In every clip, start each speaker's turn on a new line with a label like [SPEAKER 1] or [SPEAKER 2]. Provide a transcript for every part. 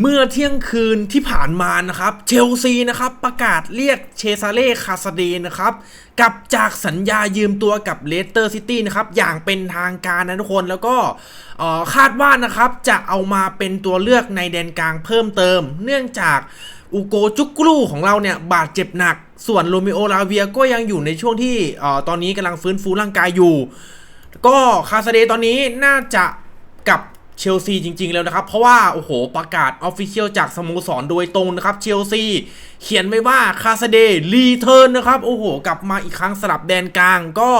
[SPEAKER 1] เมื่อเที่ยงคืนที่ผ่านมานะครับ เชลซีนะครับประกาศเรียกเชซาเล่คาสเดนะครับกลับจากสัญญายืมตัวกับเลสเตอร์ซิตี้นะครับอย่างเป็นทางการนะทุกคนแล้วก็คาดว่านะครับจะเอามาเป็นตัวเลือกในแดนกลางเพิ่มเติม เนื่องจากอูโกจุกกลูของเราเนี่ยบาดเจ็บหนัก ส่วนโรมิโอลาเวียก็ยังอยู่ในช่วงที่อตอนนี้กำลังฟื้นฟูร่างกายอยู่ ก็คาสเดตอนนี้น่าจะกลับ เชลซีจริง ๆ แล้วนะครับ เพราะว่า โอ้โห ประกาศออฟฟิเชียลจากสโมสรโดยตรงนะครับ เชลซี เขียนไว้ว่าคาสเดย์รีเทิร์นนะครับ โอ้โห กลับมาอีกครั้งสลับแดนกลางก็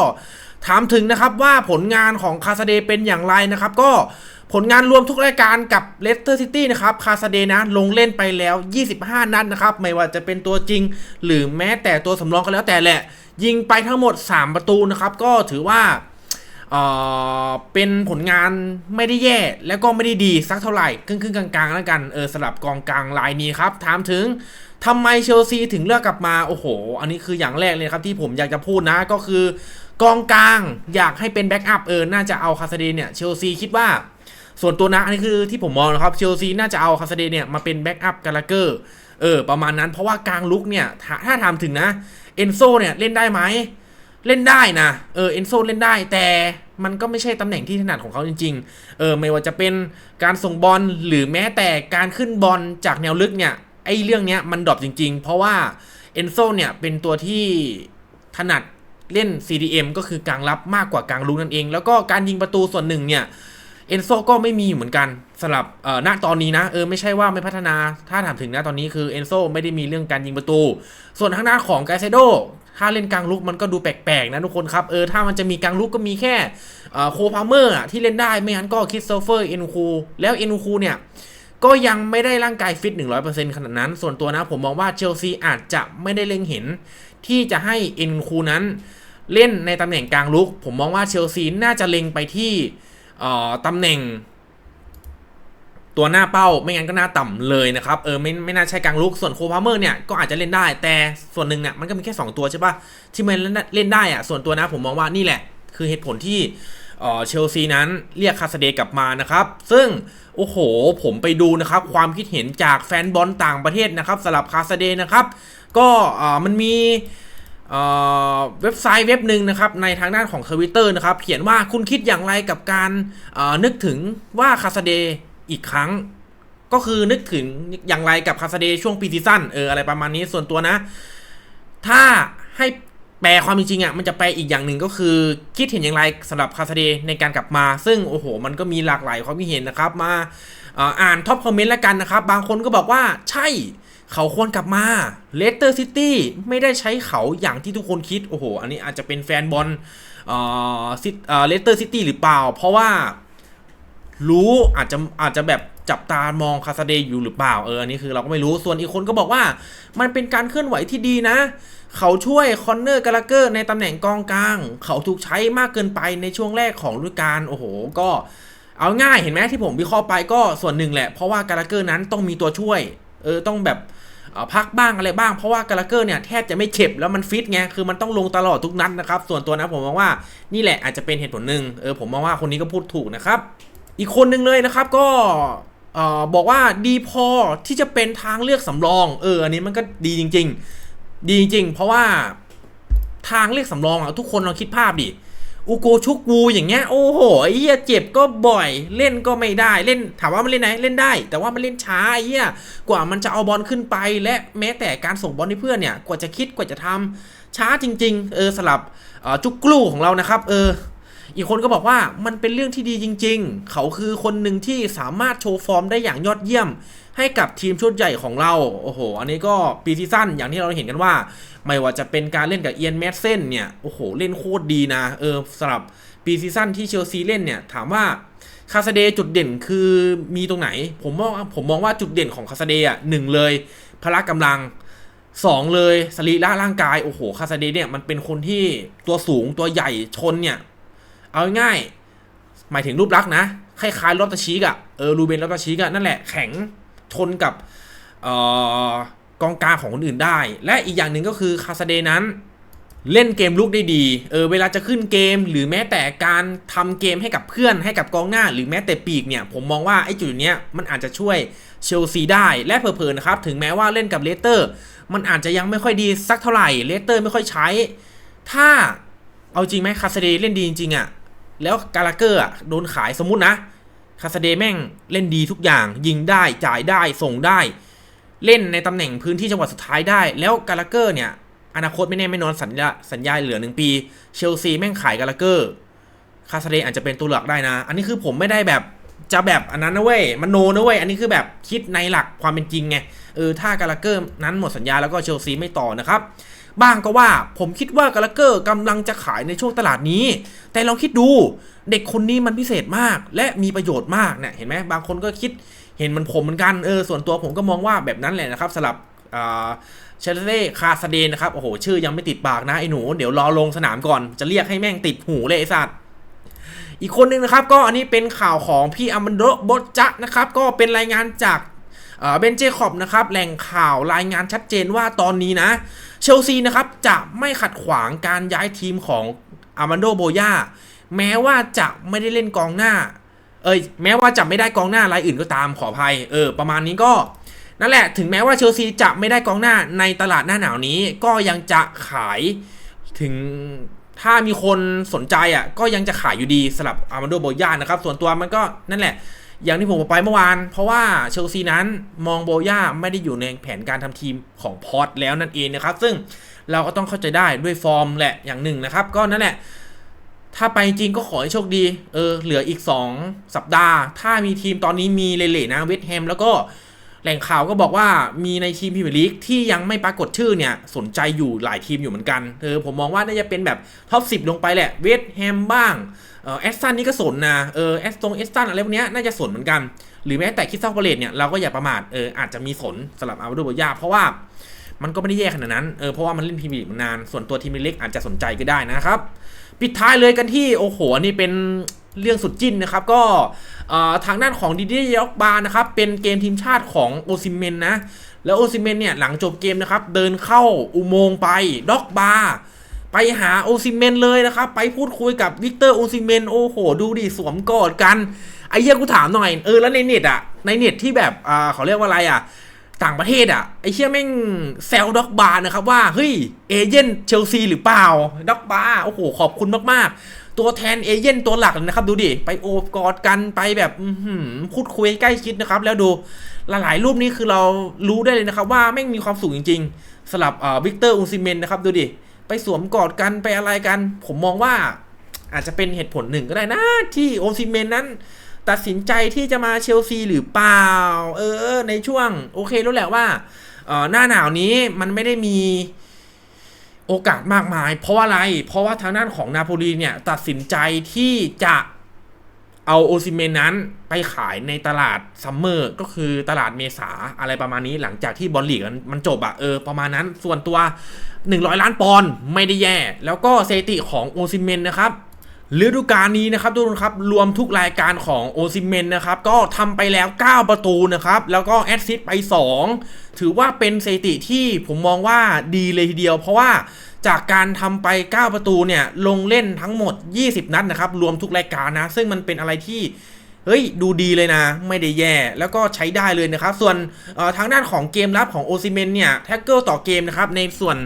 [SPEAKER 1] ถามถึงนะครับว่าผลงานของคาสเดย์เป็นอย่างไรนะครับ ก็ผลงานรวมทุกรายการกับเลสเตอร์ซิตี้นะครับ คาสเดย์นะลงเล่นไปแล้ว 25 นัดนะครับ ไม่ว่าจะเป็นตัวจริง หรือแม้แต่ตัวสำรองก็แล้วแต่แหละ ยิงไปทั้งหมด 3 ประตูนะครับ ก็ถือว่า เออเป็นผลงานไม่ได้แย่แล้วก็ไม่ได้ดีสักเท่าไหร่ครึ่งครึ่งๆกลางๆแล้วกันเออสลับกองกลางลายนี้ครับถามถึงทำไมเชลซีถึงเลือกกลับมาโอ้โห อันนี้คืออย่างแรกเลยครับที่ผมอยากจะพูดนะก็คือกองกลางอยากให้เป็นแบ็กอัพเออน่าจะเอาคาสเดนเนี่ยเชลซีคิดว่าส่วนตัวนะอันนี้คือที่ผมมองนะครับเชลซีน่าจะเอาคาสเดนเนี่ยมาเป็นแบ็กอัพกาลาเกอร์เออประมาณนั้นเพราะว่ากลางลุกเนี่ยถ้าถ้าถามถึงนะเอนโซเนี่ยเล่นได้ไหม เล่นได้นะ เออ เอนโซเล่นได้ แต่มันก็ไม่ใช่ตำแหน่งที่ถนัดของเขาจริง ๆ เออ ไม่ว่าจะเป็นการส่งบอลหรือแม้แต่การขึ้นบอลจากแนวลึกเนี่ย ไอ้เรื่องเนี้ยมันดรอปจริง ๆ เพราะว่าเอนโซเนี่ยเป็นตัวที่ถนัดเล่น CDM ก็คือกลางรับมากกว่ากลางลุกนั่นเอง แล้วก็การยิงประตูส่วนหนึ่งเนี่ย เอนโซก็ไม่มีเหมือนกันสำหรับเอ่อณตอนนี้นะเออไม่ใช่ว่าไม่พัฒนาถ้าถามถึงนะตอนนี้คือเอนโซไม่ได้มีเรื่องการยิงประตู ส่วนทางด้านของไกเซโดถ้าเล่นกลางลุกมันก็ดูแปลกๆนะทุกคนครับเออถ้ามันจะมีกลางลุกก็มีแค่เอ่อโคพาเมอร์ที่เล่นได้ไม่งั้นก็คิสโตเฟอร์เอ็นคูแล้วเอ็นคูเนี่ยก็ยังไม่ได้ร่างกายฟิต 100%ขนาดนั้น ส่วนตัวนะผมมองว่าเชลซีอาจจะไม่ได้เล็งเห็น ที่จะให้เอ็นคูนั้นเล่นในตำแหน่งกลางลุก ผมมองว่าเชลซีน่าจะเล็งไปที่ ตำแหน่ง ตัวหน้าเป้าไม่งั้นก็หน้าต่ำเลยนะครับเออไม่ไม่น่าใช่กลางลุกส่วนโคพาเมอร์เนี่ยก็อาจจะเล่นได้ แต่ส่วนหนึ่งเนี่ยมันก็มีแค่ 2 ตัวใช่ปะที่มันเล่นได้อะส่วนตัวนะผมมองว่านี่แหละ คือเหตุผลที่เชลซีนั้นเรียกคาสเดกลับมานะครับ ซึ่ง โอ้โห ผมไปดูนะครับ ความคิดเห็นจากแฟนบอลต่างประเทศนะครับสำหรับคาสเดนะครับ ก็มันมี เว็บไซต์เว็บหนึ่งนะครับในทางด้านของทวิตเตอร์นะครับเขียนว่าคุณคิดอย่างไรกับการนึกถึงว่าคาสเดย์อีกครั้ง ก็คือนึกถึงอย่างไรกับคาสเดย์ช่วงปีซีซั่นเอออะไรประมาณนี้ส่วนตัวนะ ถ้าให้แปลความจริงอะมันจะแปลอีกอย่างหนึ่งก็คือ คิดเห็นอย่างไรสำหรับคาสเดย์ในการกลับมา ซึ่งโอ้โห มันก็มีหลากหลายความคิดเห็นนะครับมาอ่ออ่านท็อปคอมเมนต์แล้วกันนะครับบางคนก็บอกว่าใช่ เขาควรกลับมาเลสเตอร์ซิตี้ไม่ได้ใช้เขาอย่างที่ทุกคนคิด โอ้โห อันนี้อาจจะเป็นแฟนบอลเอ่อซิเอ่อเลสเตอร์ซิตี้หรือเปล่า เพราะว่ารู้อาจจะอาจจะแบบจับตามองคาซาเดย์อยู่หรือเปล่าเอออันนี้คือเราก็ไม่รู้ส่วนอีกคนก็บอกว่า มันเป็นการเคลื่อนไหวที่ดีนะ เขาช่วยคอนเนอร์กาลาเกอร์ในตำแหน่งกองกลาง เขาถูกใช้มากเกินไปในช่วงแรกของฤดูกาลโอ้โห ก็เอาง่ายเห็นไหมที่ผมวิเคราะห์ไปก็ส่วนหนึ่งแหละเพราะว่ากาลาเกอร์นั้นต้องมีตัวช่วย เออต้องแบบพักบ้างอะไรบ้างเพราะว่ากาลาเกอร์เนี่ยแทบจะไม่เจ็บแล้วมันฟิตไงคือมันต้องลงตลอดทุกนัดนะครับ ส่วนตัวนะผมมองว่านี่แหละอาจจะเป็นเหตุผลหนึ่งเออผมมองว่าคนนี้ก็พูดถูกนะครับ อีกคนหนึ่งเลยนะครับก็ออบอกว่าดีพอที่จะเป็นทางเลือกสำรอง เอออันนี้มันก็ดีจริง ๆ ดีจริง เพราะว่าทางเลือกสำรองอะทุกคนลองคิดภาพดิ อุโกชุกวูอย่างเงี้ยโอ้โหไอ้เหี้ยเจ็บก็บ่อยเล่นก็ไม่ได้เล่นถามว่ามันเล่นไหนเล่นได้ แต่ว่ามันเล่นช้าไอ้เหี้ยกว่ามันจะเอาบอลขึ้นไป และแม้แต่การส่งบอลให้เพื่อนเนี่ยกว่าจะคิดกว่าจะทำช้าจริง ๆ เออสลับจุกกลูของเรานะครับ เออ อีกคนก็บอกว่ามันเป็นเรื่องที่ดีจริง ๆ เขาคือคนหนึ่งที่สามารถโชว์ฟอร์มได้อย่างยอดเยี่ยม ให้กับทีมชุดใหญ่ของเรา โอ้โห อันนี้ก็ปีซีซั่นอย่างที่เราเห็นกันว่า ไม่ว่าจะเป็นการเล่นกับเอียนแมสเซนเนี่ย โอ้โห เล่นโคตรดีนะ เออสำหรับปีซีซั่นที่เชลซีเล่นเนี่ย ถามว่าคาสเดย์จุดเด่นคือมีตรงไหน ผมมองผมมองว่าจุดเด่นของคาสเดย์อะหนึ่งเลยพละกำลังสองเลยสรีระร่างกาย โอ้โห คาซาเดย์เนี่ยมันเป็นคนที่ตัวสูงตัวใหญ่ชนเนี่ย เอาง่ายหมายถึงรูปลักษณ์นะคล้ายๆลอตตาชิกอะเออรูเบนลอตตาชิกอะนั่นแหละแข็งชนกับออกองกลางของคนอื่นได้ และอีกอย่างหนึ่งก็คือคาซาเดนั้น เล่นเกมลุกได้ดีเออเวลาจะขึ้นเกม หรือแม้แต่การทำเกมให้กับเพื่อนให้กับกองหน้า หรือแม้แต่ปีกเนี่ย ผมมองว่าไอ้จุดเนี้ยมันอาจจะช่วยเชลซีได้และเผลอๆนะครับ ถึงแม้ว่าเล่นกับเลสเตอร์ มันอาจจะยังไม่ค่อยดีสักเท่าไหร่เลสเตอร์ไม่ค่อยใช้ ถ้าเอาจริงไหมคาสเดเล่นดีจริงๆอะ่ะ แล้วกาลาเกอร์อะโดนขายสมมุตินะคาสเดย์แม่งเล่นดีทุกอย่าง ยิงได้จ่ายได้ส่งได้ เล่นในตำแหน่งพื้นที่จังหวะสุดท้ายได้ แล้วกาลาเกอร์เนี่ย อนาคตไม่แน่ไม่นอนสัญญาสัญญาเหลือหนึ่งปี เชลซีแม่งขายกาลาเกอร์คาสเดย์อาจจะเป็นตัวหลักได้นะ อันนี้คือผมไม่ได้แบบจะแบบอันนั้นนะเว้ยมันโนนะเว้ยอันนี้คือแบบคิดในหลักความเป็นจริงไงเออถ้ากาลาเกอร์นั้นหมดสัญญาแล้วก็เชลซีไม่ต่อนะครับ บ้างก็ว่า ผมคิดว่ากาลเกอร์กำลังจะขายในช่วงตลาดนี้ แต่ลองคิดดูเด็กคนนี้มันพิเศษมาก และมีประโยชน์มากเนี่ยเห็นไหมบางคนก็คิดเห็นมันผมเหมือนกันเออส่วนตัวผมก็มองว่าแบบนั้นแหละนะครับสำหรับเชลเล่คาสเดนนะครับโอ้โหชื่อยังไม่ติดปากนะไอ้หนู เดี๋ยวรอลงสนามก่อนจะเรียกให้แม่งติดหูเลยไอ้สัตว์อีกคนหนึ่งนะครับก็อันนี้เป็นข่าวของพี่อามันโดโบจะนะครับก็เป็นรายงานจาก เบนเจคอบนะครับแหล่งข่าวรายงานชัดเจนว่าตอนนี้นะเชลซีนะครับจะไม่ขัดขวางการย้ายทีมของอามันโดโบยาแม้ว่าจะไม่ได้เล่นกองหน้า เอ้ยแม้ว่าจะไม่ได้กองหน้ารายอื่นก็ตามขออภัยเออประมาณนี้ก็นั่นแหละถึงแม้ว่าเชลซีจะไม่ได้กองหน้าในตลาดหน้าหนาวนี้ ก็ยังจะขายถึงถ้ามีคนสนใจอะก็ยังจะขายอยู่ดีสำหรับอามาโดโบย่านะครับ ส่วนตัวมันก็นั่นแหละ อย่างที่ผมบอกไปเมื่อวาน เพราะว่าเชลซีนั้นมองโบย่าไม่ได้อยู่ในแผนการทำทีมของพอตแล้วนั่นเองนะครับ ซึ่งเราก็ต้องเข้าใจได้ด้วยฟอร์มแหละอย่างหนึ่งนะครับ ก็นั่นแหละ ถ้าไปจริงก็ขอให้โชคดี เออ เหลืออีก 2 สัปดาห์ ถ้ามีทีมตอนนี้มีเลเล่นะเวสแฮมแล้วก็แหล่งข่าวก็บอกว่ามีในทีมพรีเมียร์ลีกที่ยังไม่ปรากฏชื่อเนี่ย สนใจอยู่หลายทีมอยู่เหมือนกัน เออผมมองว่าน่าจะเป็นแบบท็อป10ลงไปแหละ เวสแฮมบ้าง แอสตันนี่ก็สนนะเออแอสตงแอสตันอะไรพวกเนี้ยน่าจะสนเหมือนกัน หรือแม้แต่คิดซักพาเลตเนี่ยเราก็อย่าประมาทเอออาจจะมีสนสำหรับอาร์โดโบยาเพราะว่ามันก็ไม่ได้แย่ขนาดนั้นเออเพราะว่ามันเล่นพรีเมียร์ลีกมานาน ส่วนตัวทีมเล็กอาจจะสนใจก็ได้นะครับ ปิดท้ายเลยกันที่โอ้โหนี่เป็นเรื่องสุดจิ้นนะครับ ก็ทางด้านของดิเดียอกบานะครับเป็นเกมทีมชาติของโอซิเมนนะแล้วโอซิเมนเนี่ยหลังจบเกมนะครับเดินเข้าอุโมงค์ไปด็อกบาร์ ไปหาโอซิเมนเลยนะครับ ไปพูดคุยกับวิกเตอร์โอซิเมนโอ้โห ดูดิสวมกอดกัน ไอ้เหี้ยกูถามหน่อย เออแล้วในเน็ตอะในเน็ตที่แบบอ่าเขาเรียกว่าอะไรอะต่างประเทศอะไอ้เชี่ยแม่งแซลด็อกบาร์นะครับว่า เฮ้ย เอเจนต์เชลซีหรือเปล่าด็อกบาร์โอ้โห ขอบคุณมาก ๆ ตัวแทนเอเจนต์ตัวหลักเลยนะครับ ดูดิ ไปโอบกอดกันไปแบบพูดคุยใกล้ชิดนะครับ แล้วดูหลายๆรูปนี้คือเรารู้ได้เลยนะครับ ว่าแม่งมีความสุขจริง ๆสำหรับวิกเตอร์อูซิเมนนะครับ ดูดิ ไปสวมกอดกันไปอะไรกัน ผมมองว่าอาจจะเป็นเหตุผลหนึ่งก็ได้นะ ที่โอซิเมนนั้น ตัดสินใจที่จะมาเชลซีหรือเปล่า เออ ในช่วง โอเครู้แหละว่าหน้าหนาวนี้มันไม่ได้มีโอกาสมากมาย เพราะว่าอะไร เพราะว่าทางด้านของนาโปลีเนี่ย ตัดสินใจที่จะ เอาโอซิเมนนั้นไปขายในตลาดซัมเมอร์ก็คือตลาดเมษาอะไรประมาณนี้หลังจากที่บอลลีกมันจบอะเออประมาณนั้นส่วนตัว 100 ล้านปอนด์ไม่ได้แย่ แล้วก็เซติของโอซิเมนนะครับ ฤดูกาลนี้นะครับทุกคนครับรวมทุกรายการของโอซิเมนนะครับก็ทำไปแล้ว 9 ประตูนะครับแล้วก็แอดซิสไป 2 ถือว่าเป็นสถิติที่ผมมองว่าดีเลยทีเดียว เพราะว่าจากการทำไป 9 ประตูเนี่ยลงเล่นทั้งหมด 20 นัดนะครับรวมทุกรายการนะ ซึ่งมันเป็นอะไรที่ เฮ้ยดูดีเลยนะ ไม่ได้แย่แล้วก็ใช้ได้เลยนะครับ ส่วนทางด้านของเกมรับของโอซิเมนเนี่ยแท็กเกิลต่อเกมนะครับในส่วน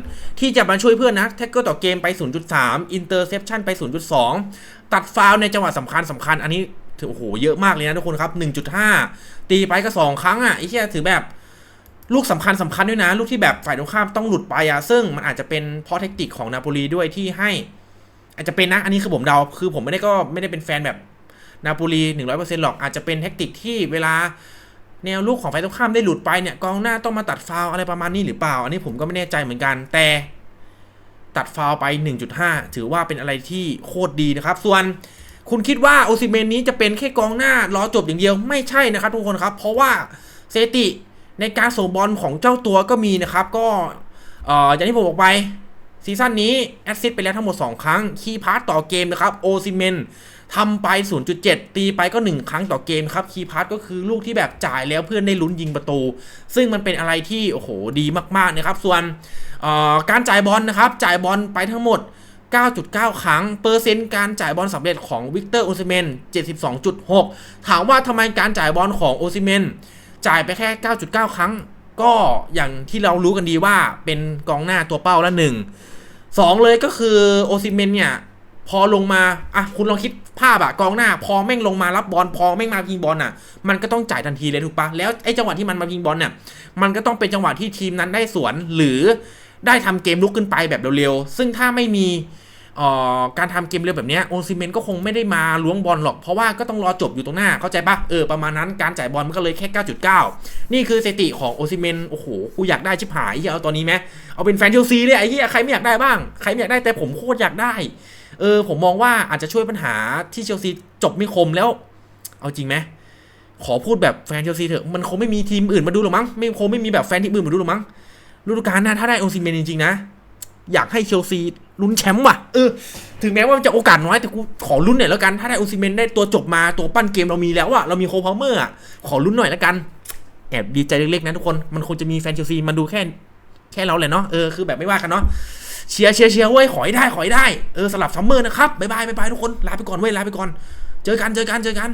[SPEAKER 1] ที่จะมาช่วยเพื่อนนะแท็กเกิลต่อเกมไป 0.3 อินเตอร์เซปชันไป 0.2 ตัดฟาวในจังหวะสำคัญสำคัญอันนี้ถือโอ้โหเยอะมากเลยนะทุกคนครับ 1.5 ตีไปก็ 2 ครั้งอะไอ้เชี่ยถือแบบลูกสำคัญสำคัญด้วยนะ ลูกที่แบบฝ่ายตรงข้ามต้องหลุดไปอะซึ่งมันอาจจะเป็นเพราะเทคนิคของนาโปลีด้วยที่ให้ อาจจะเป็นนะ อันนี้คือผมเดาคือผมไม่ได้ก็ไม่ได้เป็นแฟนแบบ นาโปลีหนึ่งร้อยเปอร์เซ็นต์หรอกอาจจะเป็นเทคนิคที่เวลาแนวลูกของฝ่ายตรงข้ามได้หลุดไปเนี่ยกองหน้าต้องมาตัดฟาวอะไรประมาณนี้หรือเปล่า อันนี้ผมก็ไม่แน่ใจเหมือนกัน แต่ตัดฟาวไป 1.5 ถือว่าเป็นอะไรที่โคตรดีนะครับ ส่วนคุณคิดว่าโอซิเมนนี้จะเป็นแค่กองหน้ารอจบอย่างเดียวไม่ใช่นะครับทุกคนครับ เพราะว่าเซติในการส่งบอลของเจ้าตัวก็มีนะครับ ก็อย่างที่ผมบอกไปซีซั่นนี้แอสซิสไปแล้วทั้งหมด 2 ครั้ง คีย์พาร์ตต่อเกมนะครับโอซิเมน ทำไป 0.7 ตีไปก็ 1 ครั้งต่อเกมครับคีย์พาร์ก็คือลูกที่แบบจ่ายแล้วเพื่อนได้ลุ้นยิงประตู ซึ่งมันเป็นอะไรที่โอ้โหดีมากๆนะครับ ส่วนการจ่ายบอลนะครับ จ่ายบอลไปทั้งหมด 9.9 ครั้ง เปอร์เซ็นต์การจ่ายบอลสำเร็จของวิกเตอร์โอซิเมน 72.6 ถามว่าทำไมการจ่ายบอลของโอซิเมนจ่ายไปแค่ 9.9 ครั้ง ก็อย่างที่เรารู้กันดีว่าเป็นกองหน้าตัวเป้าละหนึ่งสองเลยก็คือโอซิเมนเนี่ย พอลงมาอะคุณลองคิดภาพอะกองหน้า พอแม่งลงมารับบอลพอแม่งมายิงบอลอะมันก็ต้องจ่ายทันทีเลยถูกปะแล้วไอ้จังหวะที่มันมายิงบอลเนี่ยมันก็ต้องเป็นจังหวะที่ทีมนั้นได้สวนหรือได้ทำเกมลุกขึ้นไปแบบเร็วๆซึ่งถ้าไม่มีอ่อการทำเกมเร็วแบบเนี้ยโอซิเมนก็คงไม่ได้มาล้วงบอลหรอก เพราะว่าก็ต้องรอจบอยู่ตรงหน้า เข้าใจปะเออประมาณนั้นการจ่ายบอลมันก็เลยแค่ 9.9 นี่คือสถิติของโอซิเมนโอ้โห กูอยากได้ชิบหายเหี้ยเอาตอนนี้ไหมเอาเป็นแฟนเชลซีเลยไอ้เหี้ยใครไม่อยากได้บ้าง ใครไม่อยากได้แต่ผมโคตรอยากได้ เออผมมองว่าอาจจะช่วยปัญหาที่เชลซีจบไม่คมแล้ว เอาจริงไหมขอพูดแบบแฟนเชลซีเถอะมันคงไม่มีทีมอื่นมาดูหรอกมั้งไม่คงไม่มีแบบแฟนทีมอื่นมาดูหรอกมั้งฤดูกาลหน้าถ้าได้โอซิเมนจริงๆนะอยากให้เชลซีลุ้นแชมป์ว่ะเออถึงแม้ว่าจะโอกาสน้อยแต่กูขอลุ้นหน่อยแล้วกันถ้าได้โอซิเมนได้ตัวจบมาตัวปั้นเกมเรามีแล้วอะเรามีโคพาวเมอร์อะขอลุ้นหน่อยแล้วกันแอบดีใจเล็กๆนะทุกคนมันคงจะมีแฟนเชลซีมาดูแค่แค่เราแหละเนาะเออคือแบบไม่ว่ากันเนาะ เชียร์เชียร์เชียร์เว้ยขอยได้ขอยได้ เออสลับซัมเมอร์นะครับบายบายบายบายทุกคน ลาไปก่อนเว้ยลาไปก่อน เจอกันเจอกันเจอกัน